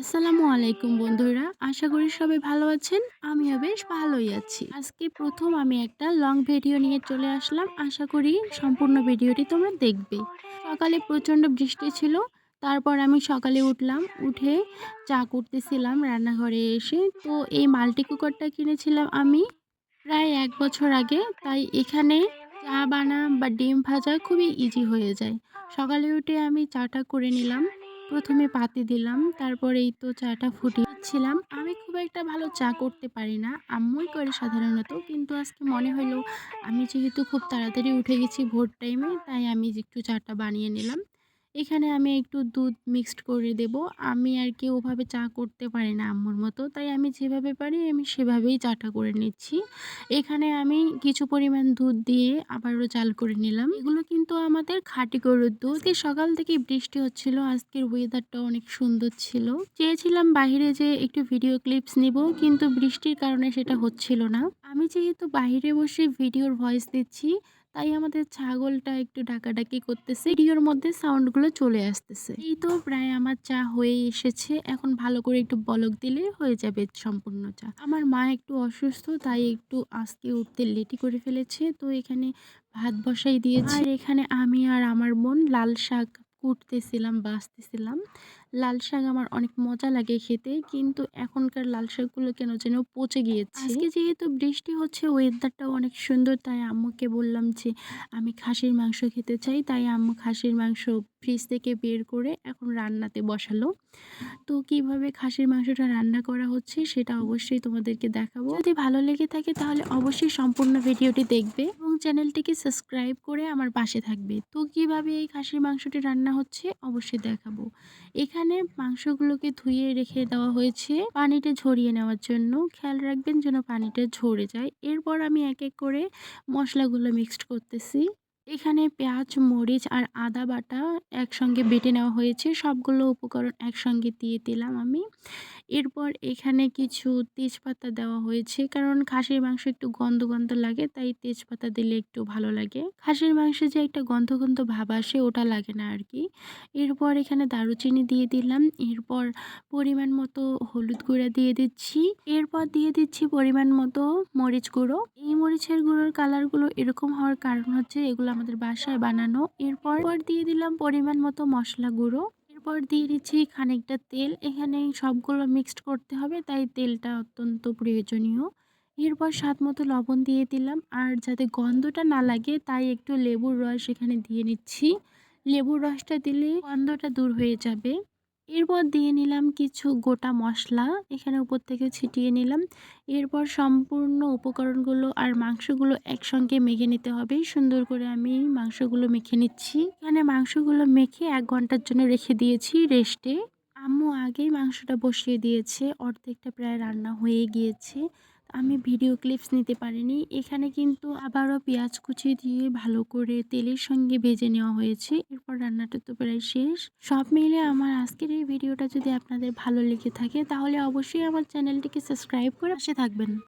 আসসালামু আলাইকুম বন্ধুরা, আশা করি সবাই ভালো আছেন, আমিও বেশ ভালোই আছি। আজকে প্রথম আমি একটা লং ভিডিও নিয়ে চলে আসলাম, আশা করি সম্পূর্ণ ভিডিওটি তোমরা দেখবে। সকালে প্রচণ্ড বৃষ্টি ছিল, তারপর আমি সকালে উঠলাম, উঠে চা করতেছিলাম রান্নাঘরে এসে, তো এই মাল্টি কুকারটা কিনেছিলাম আমি প্রায় এক বছর আগে, তাই এখানে চা বানা বা ডিম ভাজা খুবই ইজি হয়ে যায়। সকালে উঠে আমি চাটা করে নিলাম প্রথমে পাতি দিলাম, তারপরে এই তো চাটা ফুটিয়েছিলাম আমি খুব একটা ভালো চা করতে পারি না, আম্মুই করে সাধারণত, কিন্তু আজকে মনে হলো আমি যেহেতু খুব তাড়াতাড়ি উঠে গেছি ভোর টাইমে তাই আমি একটু চাটা বানিয়ে নিলাম। এখানে আমি একটু দুধ মিক্সড করে দেব। আমি আর কি ওভাবে চা করতে পারি না আম্মুর মতো, তাই আমি যেভাবে পারি আমি সেভাবেই চাটা করে নিচ্ছি। এখানে আমি কিছু পরিমাণ দুধ দিয়ে আবারও চাল করে নিলাম। এগুলো কিন্তু আমাদের খাঁটি গরুর দুধ। সকাল থেকে বৃষ্টি হচ্ছিল, আজকের ওয়েদারটা অনেক সুন্দর ছিল। চেয়েছিলাম বাইরে যে একটু ভিডিও ক্লিপস নিব, কিন্তু বৃষ্টির কারণে সেটা হচ্ছিল না। আমি যেহেতু বাইরে বসে ভিডিওর ভয়েস দিচ্ছি তাই আমাদের ছাগলটা একটু ডাকাডাকি করতেছে। ভিডিওর মধ্যে সাউন্ডগুলো চলে আসতেছে। এই তো প্রায় আমার চা হয়ে এসেছে। এখন ভালো করে একটু বলক দিলে হয়ে যাবে সম্পূর্ণ চা। আমার মা একটু অসুস্থ, তাই একটু আজকে উঠতে লেটি করে ফেলেছে। তো এখানে ভাত বসাই দিয়েছি। আর এখানে আমি আর আমার বোন লাল শাক কুটতেছিলাম বাছতেছিলাম লাল শাক আমার অনেক মজা লাগে খেতে, কিন্তু এখনকার লাল শাকগুলো কেন যেন পচে গিয়েছে। আজকে যেহেতু বৃষ্টি হচ্ছে ওয়েদারটাও অনেক সুন্দর, তাই আম্মুকে বললাম যে আমি খাসির মাংস খেতে চাই, তাই আম্মু খাসির মাংস ফ্রিজ থেকে বের করে এখন রান্নাতে বসালো। তো কীভাবে খাসির মাংসটা রান্না করা হচ্ছে, সেটা অবশ্যই তোমাদেরকে দেখাবো। যদি ভালো লেগে থাকে, তাহলে অবশ্যই সম্পূর্ণ ভিডিওটি দেখবে এবং চ্যানেলটিকে সাবস্ক্রাইব করে আমার পাশে থাকবে। তো কীভাবে এই খাসির মাংসটি রান্না হচ্ছে, অবশ্যই দেখাবো। এখানে মাংসগুলোকে ধুয়ে রেখে দেওয়া হয়েছে পানিটা ঝরিয়ে নেওয়ার জন্য। খেয়াল রাখবেন যেন পানিটা ঝরে যায়। এরপর আমি এক এক করে মশলাগুলো মিক্সড করতেছি। এখানে পেঁয়াজ, মরিচ আর আদা বাটা একসঙ্গে বেটে নেওয়া হয়েছে। সবগুলো উপকরণ একসঙ্গে দিয়ে দিলাম আমি। এরপর এখানে কিছু তেজপাতা দেওয়া হয়েছে, কারণ খাসির মাংস একটু গন্ধ গন্ধ লাগে, তাই তেজপাতা দিলে একটু ভালো লাগে। খাসির মাংসে যে একটা গন্ধ গন্ধ ভাব আসে, ওটা লাগে না আর কি এরপর এখানে দারুচিনি দিয়ে দিলাম, এরপর পরিমাণ মতো হলুদ গুঁড়া দিয়ে দিচ্ছি, এরপর দিয়ে দিচ্ছি পরিমাণ মতো মরিচ গুঁড়ো। এই মরিচের গুঁড়োর কালারগুলো এরকম হওয়ার কারণ হচ্ছে, এগুলো আমাদের বাসায় বানানো। এরপর দিয়ে দিলাম পরিমাণ মতো মশলা গুঁড়ো। এরপর দিয়ে দিচ্ছি খানিকটা তেল। এখানে সবগুলো মিক্সড করতে হবে, তাই তেলটা অত্যন্ত প্রয়োজনীয়। এরপর স্বাদ মতো লবণ দিয়ে দিলাম, আর যাতে গন্ধটা না লাগে তাই একটু লেবুর রস এখানে দিয়ে নিচ্ছি। লেবুর রসটা দিলে গন্ধটা দূর হয়ে যাবে। এরপর দিয়ে নিলাম কিছু গোটা মশলা, এখানে উপর থেকে ছিটিয়ে নিলাম। এরপর সম্পূর্ণ উপকরণগুলো আর মাংসগুলো একসঙ্গে মেখে নিতে হবে। সুন্দর করে আমি মাংসগুলো মেখে নিচ্ছি। এখানে মাংসগুলো মেখে এক ঘণ্টার জন্য রেখে দিয়েছি রেস্টে আম্মু আগেই মাংসটা বসিয়ে দিয়েছে। অর্ধেকটা প্রায় রান্না হয়ে গিয়েছে। আমি ভিডিও ক্লিপস নিতে পারিনি। এখানে কিন্তু আবারও পেঁয়াজ কুচি দিয়ে ভালো করে তেলের সঙ্গে ভেজে নেওয়া হয়েছে। এরপর রান্নাটা তো প্রায় শেষ। সব মিলে আমার আজকের এই ভিডিওটা যদি আপনাদের ভালো লেগে থাকে, তাহলে অবশ্যই আমার চ্যানেলটিকে সাবস্ক্রাইব করে আসে থাকবেন।